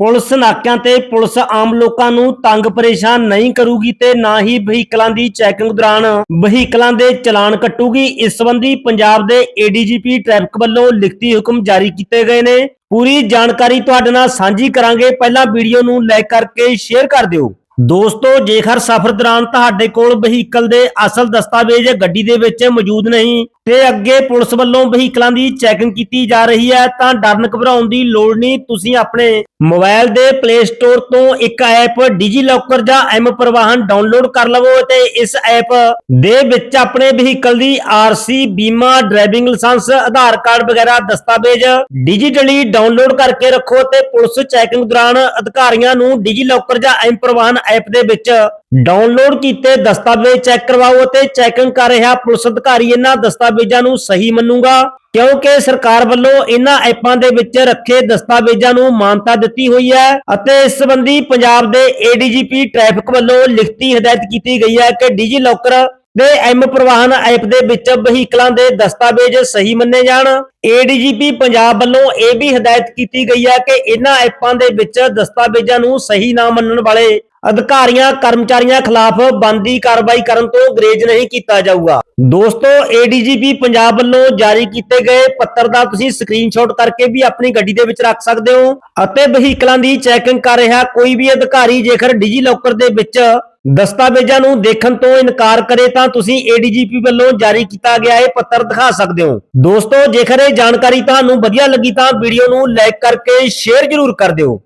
Police ਨਾਕਿਆਂ ਤੇ police ਆਮ ਲੋਕਾਂ ਨੂੰ ਤੰਗ ਪਰੇਸ਼ਾਨ ਨਹੀਂ ਕਰੂਗੀ ਤੇ ਨਾ ਹੀ ਵਹੀਕਲਾਂ ਦੀ ਚੈਕਿੰਗ ਦੌਰਾਨ ਵਹੀਕਲਾਂ ਦੇ ਚਲਾਨ ਕੱਟੂਗੀ। ਇਸ ਸੰਬੰਧੀ ਪੰਜਾਬ ਦੇ ਏਡੀਜੀਪੀ ਟ੍ਰੈਫਿਕ ਵੱਲੋਂ ਲਿਖਤੀ ਹੁਕਮ ਜਾਰੀ ਕੀਤੇ ਗਏ ਨੇ। ਪੂਰੀ ਜਾਣਕਾਰੀ ਤੁਹਾਡੇ ਨਾਲ ਸਾਂਝੀ ਕਰਾਂਗੇ। ਪਹਿਲਾਂ ਵੀਡੀਓ ਨੂੰ ਲਾਈਕ ਕਰਕੇ ਸ਼ੇਅਰ ਕਰ ਦਿਓ। ਦੋਸਤੋ, ਜੇਕਰ ਸਫ਼ਰ ਦੌਰਾਨ ਤੁਹਾਡੇ ਕੋਲ ਵਹੀਕਲ ਦੇ ਅਸਲ ਦਸਤਾਵੇਜ਼ ਗੱਡੀ ਦੇ ਵਿੱਚ ਮੌਜੂਦ ਨਹੀਂ ਤੇ ਅੱਗੇ ਪੁਲਿਸ ਵੱਲੋਂ ਵਹੀਕਲਾਂ ਦੀ ਚੈਕਿੰਗ ਕੀਤੀ ਜਾ ਰਹੀ ਹੈ, ਤਾਂ ਡਰਨ ਘਬਰਾਉਣ ਦੀ ਲੋੜ ਨਹੀਂ। ਤੁਸੀਂ ਆਪਣੇ ਮੋਬਾਈਲ ਦੇ ਪਲੇ ਸਟੋਰ ਤੋਂ ਇੱਕ ਐਪ ਡਿਜੀ ਲੋਕਰ ਜਾਂ ਐਮ ਪਰਿਵਾਹਨ ਡਾਊਨਲੋਡ ਕਰ ਲਵੋ ਤੇ ਇਸ ਐਪ ਦੇ ਵਿੱਚ ਆਪਣੇ ਵਹੀਕਲ ਦੀ ਆਰਸੀ ਬੀਮਾ, ਡਰਾਈਵਿੰਗ ਲਾਇਸੈਂਸ, ਆਧਾਰ ਕਾਰਡ ਵਗੈਰਾ ਦਸਤਾਵੇਜ਼ ਡਿਜੀਟਲੀ ਡਾਊਨਲੋਡ ਕਰਕੇ ਰੱਖੋ ਤੇ ਪੁਲਿਸ ਚੈਕਿੰਗ ਦੌਰਾਨ ਅਧਿਕਾਰੀਆਂ ਨੂੰ ਡਿਜੀ ਲੋਕਰ ਜਾਂ ਐਮ ਪਰਿਵਾਹਨ ਐਪ ਦੇ ਵਿੱਚ ਡਾਊਨਲੋਡ ਕੀਤੇ ਦਸਤਾਵੇਜ਼ ਚੈੱਕ ਕਰਵਾਓ ਅਤੇ ਚੈਕਿੰਗ ਕਰ ਰਿਹਾ ਪੁਲਿਸ ਅਧਿਕਾਰੀ ਇਹਨਾਂ ਦਸਤਾਵੇਜ਼ਾਂ ਨੂੰ ਸਹੀ ਮੰਨੂਗਾ, ਕਿਉਂਕਿ ਸਰਕਾਰ ਵੱਲੋਂ ਇਹਨਾਂ ਐਪਾਂ ਦੇ ਵਿੱਚ ਰੱਖੇ ਦਸਤਾਵੇਜ਼ਾਂ ਨੂੰ ਮਾਨਤਾ ਦਿੱਤੀ ਹੋਈ ਹੈ ਅਤੇ ਇਸ ਸੰਬੰਧੀ ਪੰਜਾਬ ਦੇ ਏਡੀਜੀਪੀ ਟ੍ਰੈਫਿਕ ਵੱਲੋਂ ਲਿਖਤੀ ਹਦਾਇਤ ਕੀਤੀ ਗਈ ਹੈ ਕਿ ਡਿਜੀ ਲੋਕਰ ਦੇ ਐਮ ਪਰਿਵਾਹਨ ਐਪ ਦੇ ਵਿੱਚ ਵਹੀਕਲਾਂ ਦੇ ਦਸਤਾਵੇਜ਼ ਸਹੀ ਮੰਨੇ ਜਾਣ। ਏਡੀਜੀਪੀ ਪੰਜਾਬ ਵੱਲੋਂ ਇਹ ਵੀ ਹਦਾਇਤ ਕੀਤੀ ਗਈ ਹੈ ਕਿ ਇਹਨਾਂ ਐਪਾਂ ਦੇ ਵਿੱਚ ਦਸਤਾਵੇਜ਼ਾਂ ਨੂੰ ਸਹੀ ਨਾ ਮੰਨਣ ਵਾਲੇ ਅਧਿਕਾਰੀਆਂ, ਕਰਮਚਾਰੀਆਂ ਖਿਲਾਫ ਬੰਦੀ ਕਾਰਵਾਈ ਕਰਨ ਤੋਂ ਗਰੇਜ ਨਹੀਂ ਕੀਤਾ ਜਾਊਗਾ। ਦੋਸਤੋ ਏਡੀਜੀਪੀ ਪੰਜਾਬ ਵੱਲੋਂ ਜਾਰੀ ਕੀਤੇ ਗਏ ਪੱਤਰ ਦਾ ਤੁਸੀਂ ਸਕਰੀਨਸ਼ਾਟ ਕਰਕੇ ਵੀ ਆਪਣੀ ਗੱਡੀ ਦੇ ਵਿੱਚ ਰੱਖ ਸਕਦੇ ਹੋ ਅਤੇ ਵਹੀਕਲਾਂ ਦੀ ਚੈਕਿੰਗ ਕਰ ਰਿਹਾ ਕੋਈ ਵੀ ਅਧਿਕਾਰੀ ਜੇਕਰ ਡਿਜੀ ਲੋਕਰ ਦੇ ਵਿੱਚ ਦਸਤਾਵੇਜ਼ਾਂ ਨੂੰ ਦੇਖਣ ਤੋਂ ਇਨਕਾਰ ਕਰੇ ਤਾਂ ਤੁਸੀਂ ਏਡੀਜੀਪੀ ਵੱਲੋਂ ਜਾਰੀ ਕੀਤਾ ਗਿਆ ਇਹ ਪੱਤਰ ਦਿਖਾ ਸਕਦੇ ਹੋ। ਦੋਸਤੋ, ਜੇਕਰ ਇਹ ਜਾਣਕਾਰੀ ਤੁਹਾਨੂੰ ਵਧੀਆ ਲੱਗੀ ਤਾਂ ਵੀਡੀਓ ਨੂੰ ਲਾਈਕ ਕਰਕੇ ਸ਼ੇਅਰ ਜ਼ਰੂਰ ਕਰ ਦਿਓ।